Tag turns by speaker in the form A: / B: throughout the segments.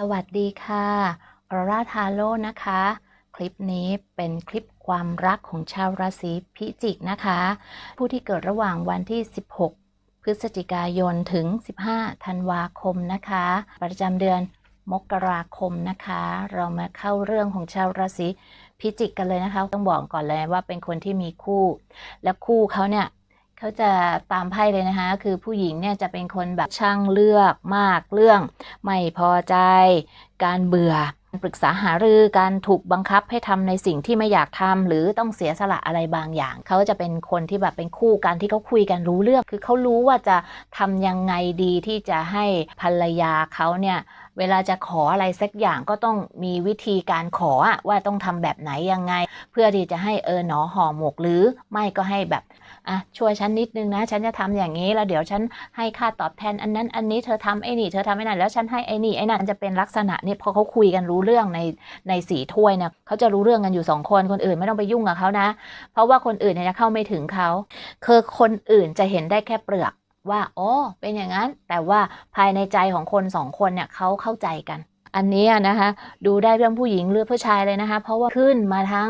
A: สวัสดีค่ะออร่าทาโร่นะคะ คลิปนี้เป็นคลิปความรักของชาวราศีพิจิกนะคะ ผู้ที่เกิดระหว่างวันที่ 16 พฤศจิกายนถึง 15 ธันวาคมนะคะ ประจำเดือนมกราคมนะคะ เรามาเข้าเรื่องของชาวราศีพิจิกกันเลยนะคะ ต้องบอกก่อนเลยว่าเป็นคนที่มีคู่ และคู่เขาเนี่ย เขาจะตามไพ่เลยนะคะ คือผู้หญิงเนี่ยจะเป็นคนแบบช่างเลือกมากเรื่อง ไม่พอใจ การเบื่อปรึกษาหารือการถูกบังคับให้ทำในสิ่งที่ไม่อยากทำหรือต้องเสียสละอะไรบางอย่าง เขาจะเป็นคนที่แบบเป็นคู่กันที่เขาคุยกันรู้เรื่อง คือเขารู้ว่าจะทำยังไงดีที่จะให้ภรรยาเขาเนี่ยเวลาจะขออะไรสักอย่างก็ต้องมีวิธีการขอว่าต้องทำแบบไหนยังไง เพื่อที่จะให้เออหนอห่อหมกหรือไม่ก็ให้แบบ อะช่วยฉันนิดนึงนะ ฉันจะทำอย่างนี้แล้วเดี๋ยวฉันให้ค่าตอบแทนอันนั้นอันนี้เธอทำไอ้นี่เธอทำไอ้นั่นแล้วฉันให้ไอ้นี่ไอ้นั่นจะเป็นลักษณะนี้พอเขาคุยกันรู้เรื่องในในสีถ้วยเนี่ยเขาจะรู้เรื่องกันอยู่สองคนคนอื่นไม่ต้องไปยุ่งกับเขานะ เพราะว่าคนอื่นเนี่ยจะเข้าไม่ถึงเขาคือคนอื่นจะเห็นได้แค่เปลือกว่าอ๋อเป็นอย่างนั้น แต่ว่าภายในใจของคนสองคนเนี่ยเขาเข้าใจกัน อันนี้นะคะ ดูได้เรื่องผู้หญิงหรือผู้ชายเลยนะคะ เพราะว่าขึ้นมาทั้ง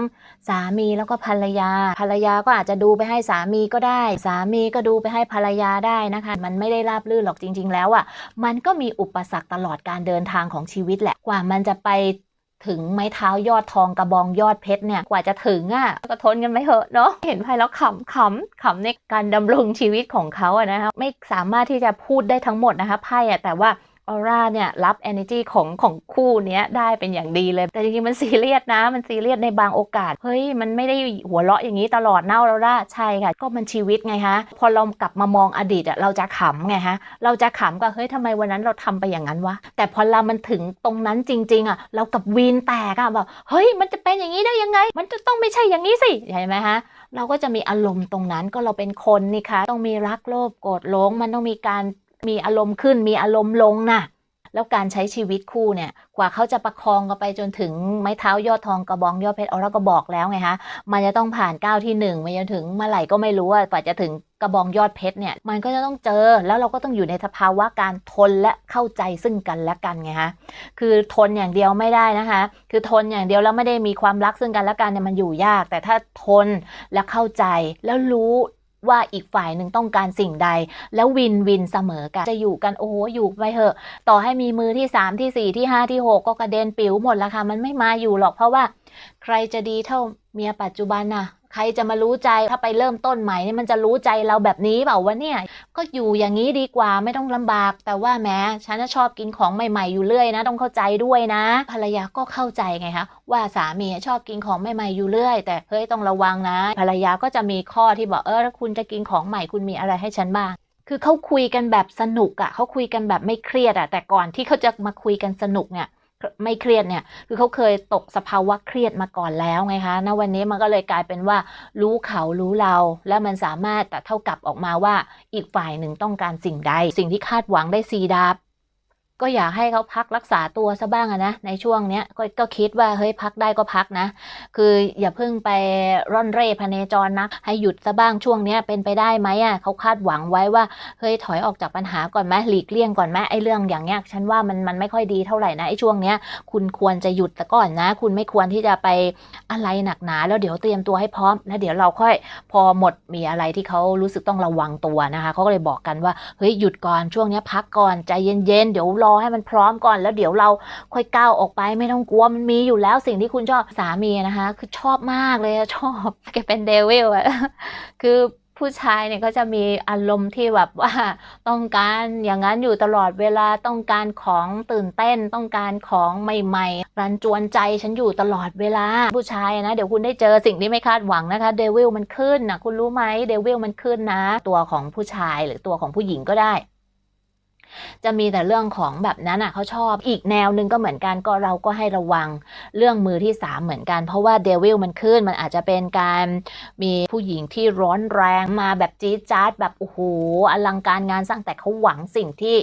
A: สามีแล้วก็ภรรยา ภรรยาก็อาจจะดูไปให้สามีก็ได้ สามีก็ดูไปให้ภรรยาได้นะคะ มันไม่ได้ราบรื่นหรอกจริง ๆ แล้วอะ่ะมันก็มีอุปสรรคตลอดการเดินทางของชีวิตแหละกว่ามันจะไปถึงไม้เท้ายอดทองกระบองยอดเพชรเนี่ยกว่าจะถึงอะ่ะก็ทนกันไม่เหอะเนาะเห็นไพ่แล้วขำขำขำในการดำรงชีวิตของเขาอะนะคะไม่สามารถที่จะพูดได้ทั้งหมดนะคะไพ่อะแต่ว่า ออร่าเนี่ยรับ energy ของของคู่เนี้ยได้เป็นอย่างดีเลย แต่จริงๆมันซีเรียสนะ มันซีเรียสในบางโอกาส เฮ้ย มันไม่ได้หัวเราะอย่างนี้ตลอดเน่าแล้วล่ะใช่ค่ะ ก็มันชีวิตไงคะพอเรากลับมามองอดีตอะเราจะขำไงฮะ เราจะขำก็เฮ้ยทำไมวันนั้นเราทำไปอย่างนั้นวะ แต่พอเรามันถึงตรงนั้นจริง ๆอะเรากับวีนแตกอะแบบเฮ้ยมันจะเป็นอย่างนี้ได้ยังไง มันจะต้องไม่ใช่อย่างนี้สิเห็นไหมฮะเราก็จะมีอารมณ์ตรงนั้นก็เราเป็นคนนี่คะต้องมีรักโลภโกรธหลงมันต้องมีการ มีอารมณ์ขึ้นมีอารมณ์ลงนะแล้วการใช้ชีวิตคู่เนี่ย กว่าเขาจะประคองกันไปจนถึงไม้เท้ายอดทองกระบองยอดเพชรเอาเราก็บอกแล้วไงคะมันจะต้องผ่านก้าวที่หนึ่งไปจนถึงเมื่อไหร่ก็ไม่รู้ว่ากว่าจะถึงกระบองยอดเพชรเนี่ย มันก็จะต้องเจอแล้วเราก็ต้องอยู่ในสภาวะการทนและเข้าใจซึ่งกันและกันไงคะคือทนอย่างเดียวไม่ได้นะคะ คือทนอย่างเดียวแล้วไม่ได้มีความรักซึ่งกันและกันเนี่ยมันอยู่ยาก แต่ถ้าทนและเข้าใจแล้วรู้ ว่าอีกฝ่ายหนึ่งต้องการสิ่งใด แล้ววินวินเสมอกัน จะอยู่กันโอ้โหอยู่ไปเถอะ ต่อให้มีมือที่3ที่4ที่5ที่6ก็กระเด็นปิวหมดแล้วค่ะ มันไม่มาอยู่หรอกเพราะว่า ใครจะดีเท่าเมียปัจจุบันน่ะ ใครจะมารู้ใจถ้าไปเริ่มต้นใหม่นี่มันจะรู้ใจเราแบบนี้เปล่าวะเนี่ย ก็อยู่อย่างนี้ดีกว่าไม่ต้องลำบาก แต่ว่าแม้ฉันจะชอบกินของใหม่ ๆ อยู่เรื่อยนะ ต้องเข้าใจด้วยนะ ภรรยาก็เข้าใจไงคะว่าสามีชอบกินของใหม่ๆอยู่เรื่อย แต่เฮ้ยต้องระวังนะ ภรรยาก็จะมีข้อที่บอกเออถ้าคุณจะกินของใหม่คุณมีอะไรให้ฉันบ้างคือเขาคุยกันแบบสนุกอะ่ะเขาคุยกันแบบไม่เครียดอะ่ะ แต่ก่อนที่เขาจะมาคุยกันสนุกเนี่ย ไม่เครียดเนี่ย คือเขาเคยตกสภาวะเครียดมาก่อนแล้วไงคะณวันนี้มันก็เลยกลายเป็นว่า รู้เขารู้เรา แล้วมันสามารถแต่เท่ากับออกมาว่าอีกฝ่ายหนึ่งต้องการสิ่งใด สิ่งที่คาดหวังได้ซีดาบ ก็อยากให้เขาพักรักษาตัวซะบ้างอะนะในช่วงเนี้ยก็ก็คิดว่าเฮ้ยพักได้ก็พักนะ คืออย่าเพิ่งไปร่อนเร่พเนจรนะให้หยุดซะบ้างช่วงเนี้ยเป็นไปได้ไหมอะเขาคาดหวังไว้ว่าเฮ้ยถอยออกจากปัญหาก่อนไหมหลีกเลี่ยงก่อนไหมไอ้เรื่องอย่างเงี้ยฉันว่ามันมันไม่ค่อยดีเท่าไหร่นะไอ้ช่วงเนี้ยคุณควรจะหยุดซะก่อนนะ คุณไม่ควรที่จะไปอะไรหนักหนาแล้วเดี๋ยวเตรียมตัวให้พร้อมแล้วเดี๋ยวเราค่อยพอหมดมีอะไรที่เขารู้สึกต้องระวังตัวนะคะเขาก็เลยบอกกันว่าเฮ้ยหยุดก่อนช่วงเนี้ยพักก่อนใจเย็นๆเดี๋ยวรอให้มันพร้อมก่อนแล้วเดี๋ยวเราค่อยก้าวออกไปไม่ต้องกลัวมันมีอยู่แล้วสิ่งที่คุณชอบสามีนะคะ คือชอบมากเลยชอบแกเป็นเดวิลอะคือผู้ชายเนี่ยก็จะมีอารมณ์ที่แบบว่าต้องการอย่างนั้นอยู่ตลอดเวลาต้องการของตื่นเต้น ต้องการของใหม่ๆ รันจวนใจฉันอยู่ตลอดเวลาผู้ชายนะ เดี๋ยวคุณได้เจอสิ่งที่ไม่คาดหวังนะคะเดวิลมันขึ้นนะคุณรู้ไหมเดวิลมันขึ้นนะ ตัวของผู้ชายหรือตัวของผู้หญิงก็ได้ จะมีแต่เรื่องของแบบนั้นอะเขาชอบ อีกแนวหนึ่งก็เหมือนกันก็เราก็ให้ระวังเรื่องมือที่ 3 เหมือนกัน เพราะว่าเดวิลมันขึ้นมันอาจจะเป็นการมีผู้หญิงที่ร้อนแรงมาแบบจี๊ดจ๊าดแบบโอ้โหอลังการงานสร้างแต่เขาหวังสิ่งที่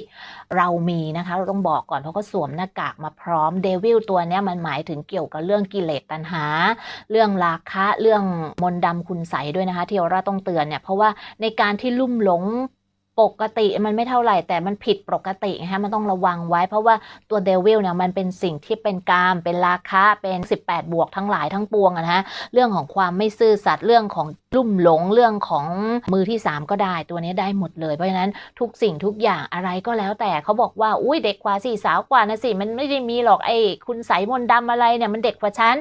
A: เรามีนะคะ เราต้องบอกก่อนเพราะเขาสวมหน้ากากมาพร้อมเดวิลตัวนี้มันหมายถึงเกี่ยวกับเรื่องกิเลสตัณหา เรื่องราคะเรื่องมนต์ดำคุณใสด้วยนะคะที่เราต้องเตือนเนี่ยเพราะว่าในการที่ลุ่มหลง ปกติมันไม่เท่าไหร่แต่มันผิดปกตินะคะมันต้องระวังไว้ เพราะว่าตัวเดวิลเนี่ยมันเป็นสิ่งที่เป็นกาม เป็นราคะเป็น 18 บวกทั้งหลายทั้งปวงนะฮะเรื่องของความไม่ซื่อสัตย์เรื่องของลุ่มหลงเรื่องของมือที่ 3 ก็ได้ตัวนี้ได้หมดเลยเพราะฉะนั้นทุกสิ่งทุกอย่างอะไรก็แล้วแต่เขาบอกว่าอุ้ยเด็กกว่าสี่สาวกว่านะสิมันไม่ได้มีหรอกไอ้คุณใสมนต์ดำอะไรเนี่ยมันเด็กกว่าฉัน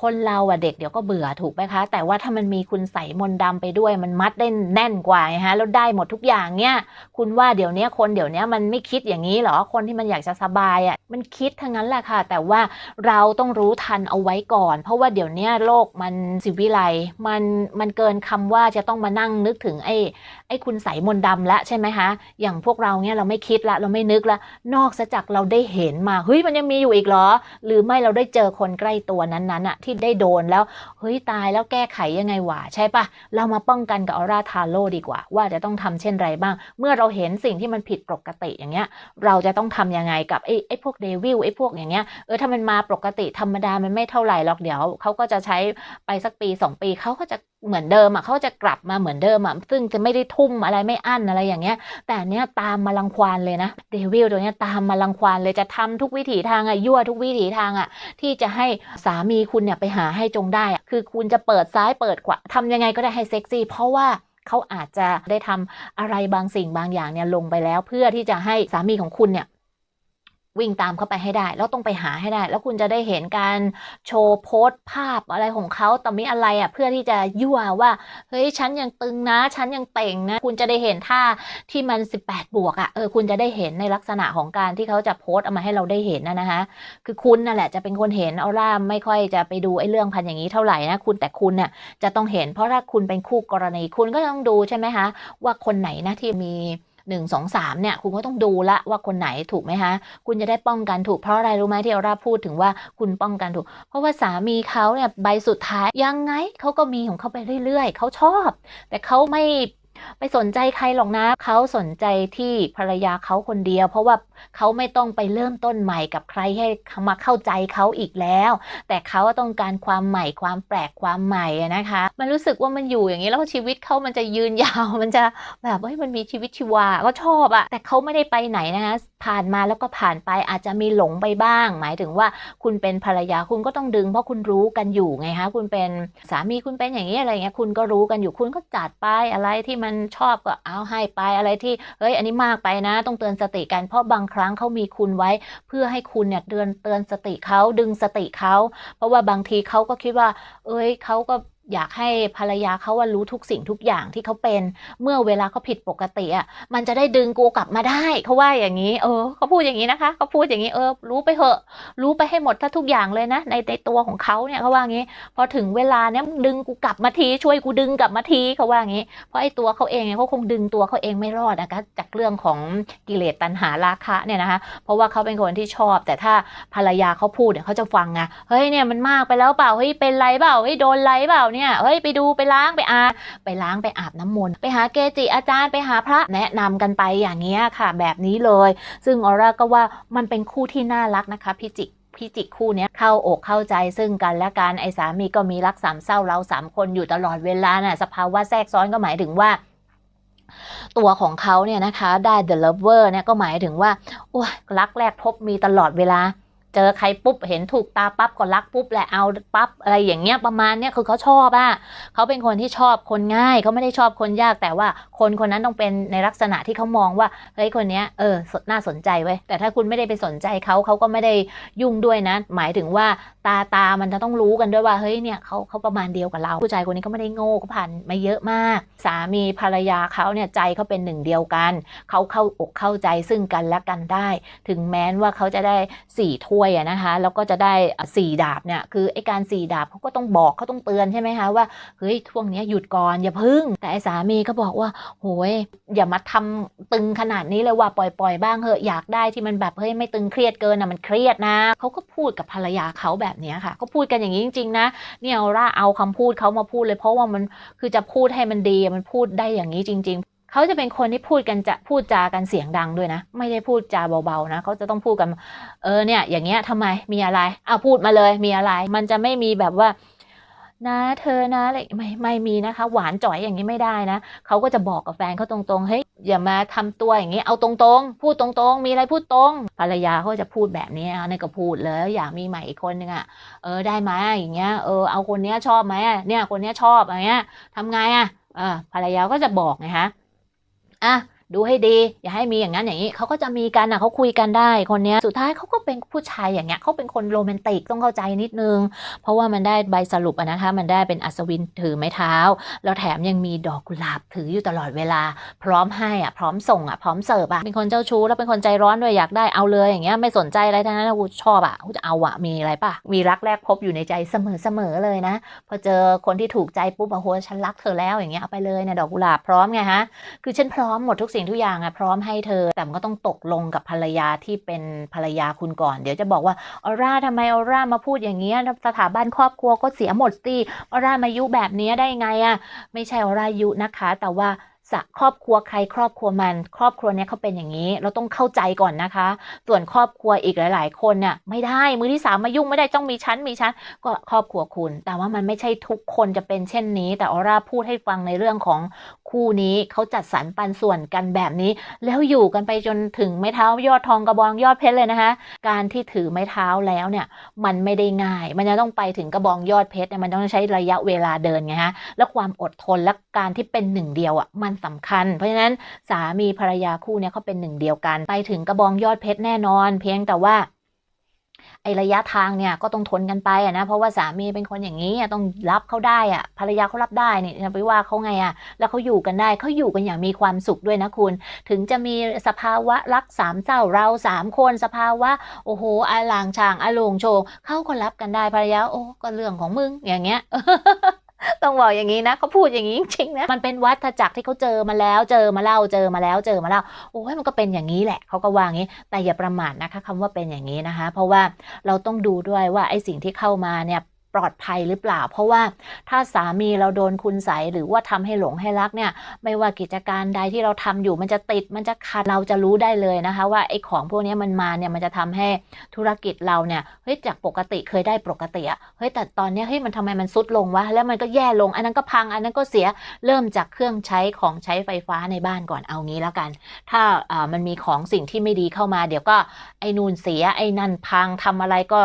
A: คนเราอะเด็กเดี๋ยวก็เบื่อถูกไหมคะ แต่ว่าถ้ามันมีคุณใส่มนต์ดำไปด้วยมันมัดได้แน่นกว่าไงฮะแล้วได้หมดทุกอย่างเนี่ย คุณว่าเดี๋ยวนี้คนเดี๋ยวนี้มันไม่คิดอย่างนี้หรอคนที่มันอยากจะสบายอะมันคิดทั้งนั้นแหละค่ะ แต่ว่าเราต้องรู้ทันเอาไว้ก่อน เพราะว่าเดี๋ยวนี้โลกมันสิวิไลมันมันเกินคำว่าจะต้องมานั่งนึกถึงไอ้ไอ้คุณใส่มนต์ดำละใช่ไหมคะอย่างพวกเราเนี่ยเราไม่คิดละเราไม่นึกละนอกจากเราได้เห็นมาเฮ้ยมันยังมีอยู่อีกเหรอ หรือไม่เราได้เจอคนใกล้ตัวนั้นๆอะที่ได้โดนแล้วเฮ้ยตายแล้วแก้ไขยังไงวะใช่ปะเรามาป้องกันกับออร่าทาโร่ดีกว่า ว่าจะต้องทำเช่นไรบ้าง เมื่อเราเห็นสิ่งที่มันผิดปกติอย่างเงี้ย เราจะต้องทำยังไงกับไอ้ไอ้พวกเดวิลไอ้พวกอย่างเงี้ยเออถ้ามันมาปกติธรรมดามันไม่เท่าไหร่หรอกเดี๋ยวเขาก็จะใช้ไปสักปี 2 ปีเขาก็จะ เหมือนเดิมอะเขาจะกลับมาเหมือนเดิมอะซึ่งจะไม่ได้ทุ่มอะไรไม่อั้นอะไรอย่างเงี้ย แต่เนี้ยตามมาลังควานเลยนะเดวิลตัวเนี้ยตามมาลังควานเลยจะทำทุกวิถีทางอะยั่วทุกวิถีทางอะที่จะให้สามีคุณเนี่ยไปหาให้จงได้อะคือคุณจะเปิดซ้ายเปิดขวาทำยังไงก็ได้ให้เซ็กซี่ เพราะว่าเขาอาจจะได้ทำอะไรบางสิ่งบางอย่างเนี่ยลงไปแล้ว เพื่อที่จะให้สามีของคุณเนี่ย วิ่งตามเข้าไปให้ได้ แล้วต้องไปหาให้ได้ แล้วคุณจะได้เห็นการโชว์โพสต์ภาพอะไรของเขาแต่ไม่อะไรอะเพื่อที่จะยั่วว่าเฮ้ยฉันยังตึงนะ ฉันยังเต่งนะ คุณจะได้เห็นท่าที่มัน 18 บวกอะเออคุณจะได้เห็นในลักษณะของการที่เขาจะโพสต์เอามาให้เราได้เห็นนะนะคะคือคุณนั่นแหละจะเป็นคนเห็นออร่าไม่ค่อยจะไปดูไอ้เรื่องพันอย่างนี้เท่าไหร่นะคุณแต่คุณเนี่ยจะต้องเห็น เพราะถ้าคุณเป็นคู่กรณีคุณก็ต้องดูใช่ไหมคะว่าคนไหนนะที่มี หนึ่งสองสามเนี่ยคุณก็ต้องดูละว่าคนไหนถูกไหมคะคุณจะได้ป้องกันถูกเพราะอะไรรู้ไหมที่ออร่าพูดถึงว่าคุณป้องกันถูก เพราะว่าสามีเขาเนี่ยใบสุดท้ายยังไงเขาก็มีของเขาไปเรื่อยๆเขาชอบ แต่เขาไม่ไปสนใจใครหรอกนะเขาสนใจที่ภรรยาเขาคนเดียว เพราะว่า เขาไม่ต้องไปเริ่มต้นใหม่กับใครให้มาเข้าใจเขาอีกแล้ว แต่เขาต้องการความใหม่ความแปลกความใหม่นะคะ มันรู้สึกว่ามันอยู่อย่างนี้แล้วชีวิตเขามันจะยืนยาวมันจะแบบเฮ้ยมันมีชีวิตชีวาก็ชอบอะแต่เขาไม่ได้ไปไหนนะคะผ่านมาแล้วก็ผ่านไปอาจจะมีหลงไปบ้าง หมายถึงว่าคุณเป็นภรรยาคุณก็ต้องดึง เพราะคุณรู้กันอยู่ไงคะคุณเป็นสามีคุณเป็นอย่างนี้อะไรเงี้ยคุณก็รู้กันอยู่คุณก็จัดไปอะไรที่มันชอบก็เอาให้ไปอะไรที่เฮ้ยอันนี้มากไปนะ ต้องเตือนสติกันเพราะบางครั้งเขามีคุณไว้ เพื่อให้คุณเนี่ยเตือนเตือนสติเขาดึงสติเขาเพราะว่าบางทีเขาก็คิดว่า เอ้ยเขาก็ อยากให้ภรรยาเขาว่ารู้ทุกสิ่งทุกอย่างที่เขาเป็น เมื่อเวลาเขาผิดปกติอะมันจะได้ดึงกูกลับมาได้เขาว่าอย่างนี้ เออเขาพูดอย่างนี้นะคะเขาพูดอย่างนี้เออ รู้ไปเหอะ รู้ไปให้หมดถ้าทุกอย่างเลยนะ ในในตัวของเขาเนี่ยเขาว่างี้ พอถึงเวลาเนี้ยดึงกูกลับมาทีช่วยกูดึงกลับมาทีเขาว่างี้เพราะไอ้ตัวเขาเองเนี่ยเขาคงดึงตัวเขาเองไม่รอดนะคะจากเรื่องของกิเลสตัณหาราคะเนี่ยนะคะ เพราะว่าเขาเป็นคนที่ชอบ แต่ถ้าภรรยาเขาพูดเนี่ยเขาจะฟังไงเฮ้ยเนี่ยมันมากไปแล้วเปล่าเฮ้ยเป็นไรเปล่าเฮ้ยโดนไรเปล่าเนี่ยเฮ้ยไปดูไปล้างไปอาบไปล้างไปอาบน้ำมนต์ไปหาเกจิอาจารย์ไปหาพระแนะนำกันไปอย่างเงี้ยค่ะ แบบนี้เลย ซึ่งออร่าก็ว่ามันเป็นคู่ที่น่ารักนะคะพี่จิกพี่จิกคู่นี้เข้าอกเข้าใจซึ่งกันและกันไอ้สามีก็มีรักสามเศร้าเราสามคนอยู่ตลอดเวลาน่ะสภาวะแทรกซ้อนก็หมายถึงว่า ตัวของเขาเนี่ยนะคะได้ the lover เนี่ยก็หมายถึงว่าโอ้ยรักแรกพบมีตลอดเวลา เจอใครปุ๊บเห็นถูกตาปั๊บก็รักปุ๊บแหละเอาปั๊บอะไรอย่างเงี้ยประมาณเนี้ยคือเขาชอบอะเขาเป็นคนที่ชอบคนง่ายเขาไม่ได้ชอบคนยากแต่ว่าคนคนนั้นต้องเป็นในลักษณะที่เขามองว่าเฮ้ยคนเนี้ยเออสน่าสนใจเว้แต่ถ้าคุณไม่ได้ไปสนใจเขาเขาก็ไม่ได้ยุ่งด้วยนะ หมายถึงว่าตาตามันจะต้องรู้กันด้วยว่าเฮ้ยเนี่ยเขาเขาประมาณเดียวกับเราผู้ชายคนนี้ก็ไม่ได้โง่ก็ผ่านมาเยอะมาก สามีภรรยาเขาเนี่ยใจเขาเป็นหนึ่งเดียวกันเขาเข้าอกเข้าใจซึ่งกันและกันได้ ถึงแม้ว่าเขาจะได้สี่ถ้วยอะนะคะแล้วก็จะได้สี่ดาบเนี่ยคือไอ้การสี่ดาบเขาก็ต้องบอกเขาต้องเตือนใช่ไหมคะว่าเฮ้ยช่วงนี้หยุดก่อนอย่าพึ่ง แต่ไอ้สามีก็บอกว่าโหยอย่ามาทำตึงขนาดนี้เลยว่าปล่อยปล่อยบ้างเหอะอยากได้ที่มันแบบเฮ้ยไม่ตึงเครียดเกินนะมันเครียดนะเขาก็พูดกับภรรยาเขาแบบนี้ค่ะก็พูดกันอย่างนี้จริงๆนะเนี่ยเอาร่าเอาคำพูดเขามาพูดเลยเพราะว่ามันคือจะพูดให้มันดีมันพูดได้อย่างนี้จริง ๆ เขาจะเป็นคนที่พูดกันจะพูดจากันเสียงดังด้วยนะ ไม่ได้พูดจาเบาๆนะเขาจะต้องพูดกัน เออเนี่ย อย่างเงี้ยทำไมมีอะไรเอาพูดมาเลยมีอะไร มันจะไม่มีแบบว่านะเธอนะอะไรไม่ไม่มีนะคะ หวานจ่อยอย่างนี้ไม่ได้นะเขาก็จะบอกกับแฟนเขาตรงๆเฮ้ยอย่ามาทำตัวอย่างนี้เอาตรงๆ พูดตรงๆ มีอะไรพูดตรงภรรยาเขาจะพูดแบบนี้อะนี่ก็พูดเลยอยากมีใหม่อีกคนนึงอะเออได้ไหมอย่างเงี้ยเออเอาคนเนี้ยชอบไหมเนี่ยคนเนี้ยชอบอย่างเงี้ยทำไงอะเออภรรยาก็จะบอกไงฮะ อะ ดูให้ดี อย่าให้มีอย่างนั้นอย่างนี้เขาก็จะมีกันอะเขาคุยกันได้คนเนี้ยสุดท้ายเขาก็เป็นผู้ชายอย่างเงี้ยเขาเป็นคนโรแมนติกต้องเข้าใจนิดนึง เพราะว่ามันได้ใบสรุปนะคะมันได้เป็นอัศวินถือไม้เท้า แล้วแถมยังมีดอกกุหลาบถืออยู่ตลอดเวลา พร้อมให้อะพร้อมส่งอะพร้อมเสิร์ฟอะเป็นคนเจ้าชู้แล้วเป็นคนใจร้อนด้วยอยากได้เอาเลยอย่างเงี้ยไม่สนใจอะไรทั้งนั้นกูชอบอะกูจะเอาอะมีอะไรป่ะมีรักแรกพบอยู่ในใจเสมอเสมอเลยนะ พอเจอคนที่ถูกใจปุ๊บโอ้โหฉันรักเธอแล้วอย่างเงี้ยเอาไปเลยเนี่ยดอกกุหลาบพร้อมไงฮะคือฉันพร้อมหมดทุกสิ่งทุกอย่างอะพร้อมให้เธอ แต่มันก็ต้องตกลงกับภรรยาที่เป็นภรรยาคุณก่อน เดี๋ยวจะบอกว่าออร่าทำไมออร่ามาพูดอย่างเงี้ยสถาบันครอบครัวก็เสียหมดสิออร่ามายุแบบนี้ได้ไงอะไม่ใช่ออร่ายุนะคะ แต่ว่า สะครอบครัวใครครอบครัวมัน ครอบครัวเนี้ยเขาเป็นอย่างนี้ เราต้องเข้าใจก่อนนะคะ ส่วนครอบครัวอีกหลาย ๆ คนเนี่ยไม่ได้มือที่สามมายุ่งไม่ได้ต้องมีชั้นมีชั้นก็ครอบครัวคุณ แต่ว่ามันไม่ใช่ทุกคนจะเป็นเช่นนี้ แต่ออร่าพูดให้ฟังในเรื่องของคู่นี้เขาจัดสรรปันส่วนกันแบบนี้ แล้วอยู่กันไปจนถึงไม้เท้ายอดทองกระบองยอดเพชรเลยนะคะ การที่ถือไม้เท้าแล้วเนี่ยมันไม่ได้ง่าย มันจะต้องไปถึงกระบองยอดเพชรเนี่ยมันต้องใช้ระยะเวลาเดินไงฮะแล้วความอดทนและการที่เป็นหนึ่งเดียวอะมันสำคัญ เพราะฉะนั้นสามีภรรยาคู่เนี่ยเขาเป็นหนึ่งเดียวกัน ไปถึงกระบองยอดเพชรแน่นอน เพียงแต่ว่าไอระยะทางเนี่ยก็ต้องทนกันไปอะนะเพราะว่าสามีเป็นคนอย่างนี้ต้องรับเขาได้อะภรรยาเขารับได้นี่จะไปว่าเขาไงอะแล้วเขาอยู่กันได้เขาอยู่กันอย่างมีความสุขด้วยนะคุณ ถึงจะมีสภาวะรักสามเศร้าเราสามคนสภาวะ โอ้โหอาลางช่างอาลงโชงเขาก็รับกันได้ภรรยาโอ้ก็เรื่องของมึงอย่างเงี้ย ต้องบอกอย่างนี้นะเขาพูดอย่างนี้จริงๆนะมันเป็นวัฏจักรที่เขาเจอมาแล้ว เจอมาเล่าเจอมาแล้วเจอมาเล่าโอ้ยมันก็เป็นอย่างนี้แหละเขาก็ว่างี้ แต่อย่าประมาทนะคะคำว่าเป็นอย่างนี้นะคะ เพราะว่าเราต้องดูด้วยว่าไอ้สิ่งที่เข้ามาเนี่ย ปลอดภัยหรือเปล่า เพราะว่าถ้าสามีเราโดนคุณใสหรือว่าทำให้หลงให้รักเนี่ย ไม่ว่ากิจการใดที่เราทำอยู่มันจะติดมันจะขาดเราจะรู้ได้เลยนะคะ ว่าไอ้ของพวกนี้มันมาเนี่ยมันจะทำให้ธุรกิจเราเนี่ยเฮ้ยจากปกติเคยได้ปกติอะเฮ้ยแต่ตอนนี้เฮ้ยมันทำไมมันซุดลงวะแล้วมันก็แย่ลง อันนั้นก็พังอันนั้นก็เสียเริ่มจากเครื่องใช้ของใช้ไฟฟ้าในบ้านก่อนเอางี้แล้วกัน ถ้าอ่ามันมีของสิ่งที่ไม่ดีเข้ามา เดี๋ยวก็ไอ้นูนเสียไอ้นั่นพังทำอะไรก็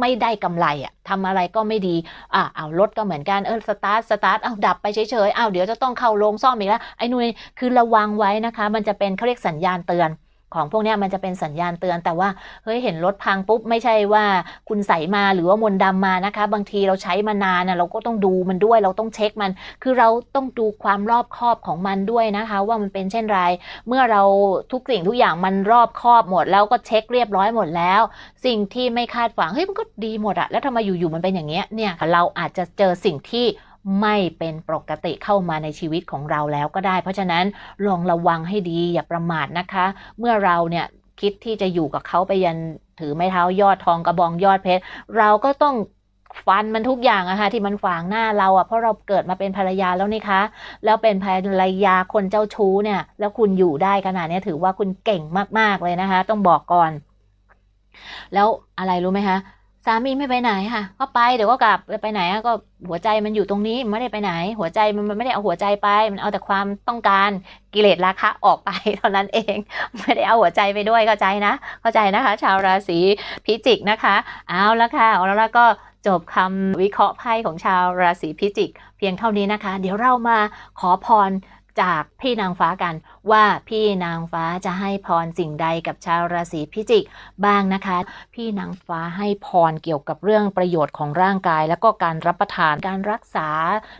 A: ไม่ได้กำไรอะทำอะไรก็ไม่ดีอ่าเอารถก็เหมือนกันเออสตาร์ทสตาร์ทเอาดับไปเฉยๆเอาเดี๋ยวจะต้องเข้าโรงซ่อมอีกแล้วไอ้นู่นคือระวังไว้นะคะ มันจะเป็นเขาเรียกสัญญาณเตือน ของพวกนี้มันจะเป็นสัญญาณเตือนแต่ว่าเฮ้ยเห็นรถพังปุ๊บไม่ใช่ว่าคุณใส่มาหรือว่ามนต์ดำมานะคะ บางทีเราใช้มานานนะเราก็ต้องดูมันด้วย เราต้องเช็คมัน คือเราต้องดูความรอบคอบของมันด้วยนะคะ ว่ามันเป็นเช่นไรเมื่อเราทุกสิ่งทุกอย่างมันรอบคอบหมด แล้วก็เช็คเรียบร้อยหมดแล้ว สิ่งที่ไม่คาดฝันเฮ้ยมันก็ดีหมดอะแล้วทำไมอยู่ๆมันเป็นอย่างเงี้ยเนี่ยเราอาจจะเจอสิ่งที่ ไม่เป็นปกติเข้ามาในชีวิตของเราแล้วก็ได้ เพราะฉะนั้นลองระวังให้ดีอย่าประมาทนะคะ เมื่อเราเนี่ยคิดที่จะอยู่กับเขาไปยันถือไม้เท้ายอดทองกระบองยอดเพชร เราก็ต้องฟันมันทุกอย่างอะค่ะที่มันขวางหน้าเราอะเพราะเราเกิดมาเป็นภรรยาแล้วนี่คะ แล้วเป็นภรรยาคนเจ้าชู้เนี่ย แล้วคุณอยู่ได้ขนาดนี้ถือว่าคุณเก่งมากๆเลยนะคะ ต้องบอกก่อน แล้วอะไรรู้ไหมคะ สามีไม่ไปไหนค่ะ ก็ไปเดี๋ยวก็กลับไปไหนก็หัวใจมันอยู่ตรงนี้ไม่ได้ไปไหน หัวใจมันไม่ได้เอาหัวใจไป มันเอาแต่ความต้องการกิเลสราคะออกไปเท่านั้นเอง ไม่ได้เอาหัวใจไปด้วยเข้าใจนะเข้าใจนะคะ ชาวราศีพิจิกนะคะ เอาละค่ะเอาแล้วก็จบคำวิเคราะห์ไพ่ของชาวราศีพิจิก เพียงเท่านี้นะคะ เดี๋ยวเรามาขอพร จากพี่นางฟ้ากันว่าพี่นางฟ้าจะให้พรสิ่งใดกับชาวราศีพิจิกบ้างนะคะ พี่นางฟ้าให้พรเกี่ยวกับเรื่องประโยชน์ของร่างกาย แล้วก็การรับประทานการรักษา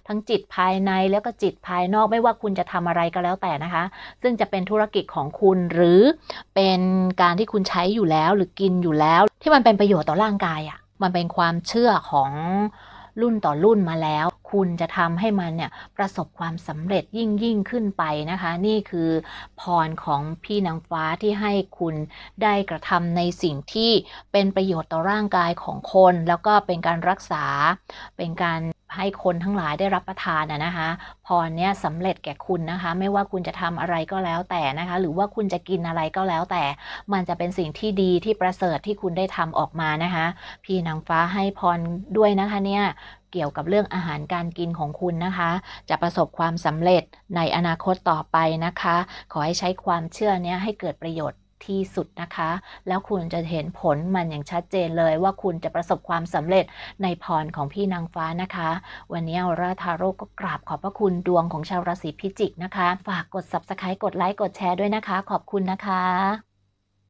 A: ทั้งจิตภายในแล้วก็จิตภายนอกไม่ว่าคุณจะทำอะไรก็แล้วแต่นะคะ ซึ่งจะเป็นธุรกิจของคุณหรือเป็นการที่คุณใช้อยู่แล้วหรือกินอยู่แล้ว ที่มันเป็นประโยชน์ต่อร่างกายอะ่ะมันเป็นความเชื่อของ รุ่นต่อรุ่นมาแล้ว คุณจะทำให้มันเนี่ยประสบความสำเร็จยิ่งยิ่งขึ้นไปนะคะ นี่คือพรของพี่นางฟ้าที่ให้คุณได้กระทำในสิ่งที่เป็นประโยชน์ต่อร่างกายของคน แล้วก็เป็นการรักษาเป็นการ ให้คนทั้งหลายได้รับประทานนะคะพรเนี้ยสำเร็จแก่คุณนะคะ ไม่ว่าคุณจะทำอะไรก็แล้วแต่นะคะ หรือว่าคุณจะกินอะไรก็แล้วแต่ มันจะเป็นสิ่งที่ดีที่ประเสริฐที่คุณได้ทำออกมานะคะ พี่นางฟ้าให้พรด้วยนะคะเนี่ยเกี่ยวกับเรื่องอาหารการกินของคุณนะคะ จะประสบความสำเร็จในอนาคตต่อไปนะคะ ขอให้ใช้ความเชื่อเนี้ยให้เกิดประโยชน์ ที่สุดนะคะ แล้วคุณจะเห็นผลมันอย่างชัดเจนเลยว่าคุณจะประสบความสำเร็จในพรของพี่นางฟ้านะคะ วันนี้ออราทาโร่ก็กราบขอบพระคุณดวงของชาวราศีพิจิกนะคะ ฝากกด subscribe กดไลค์กดแชร์ด้วยนะคะ ขอบคุณนะคะ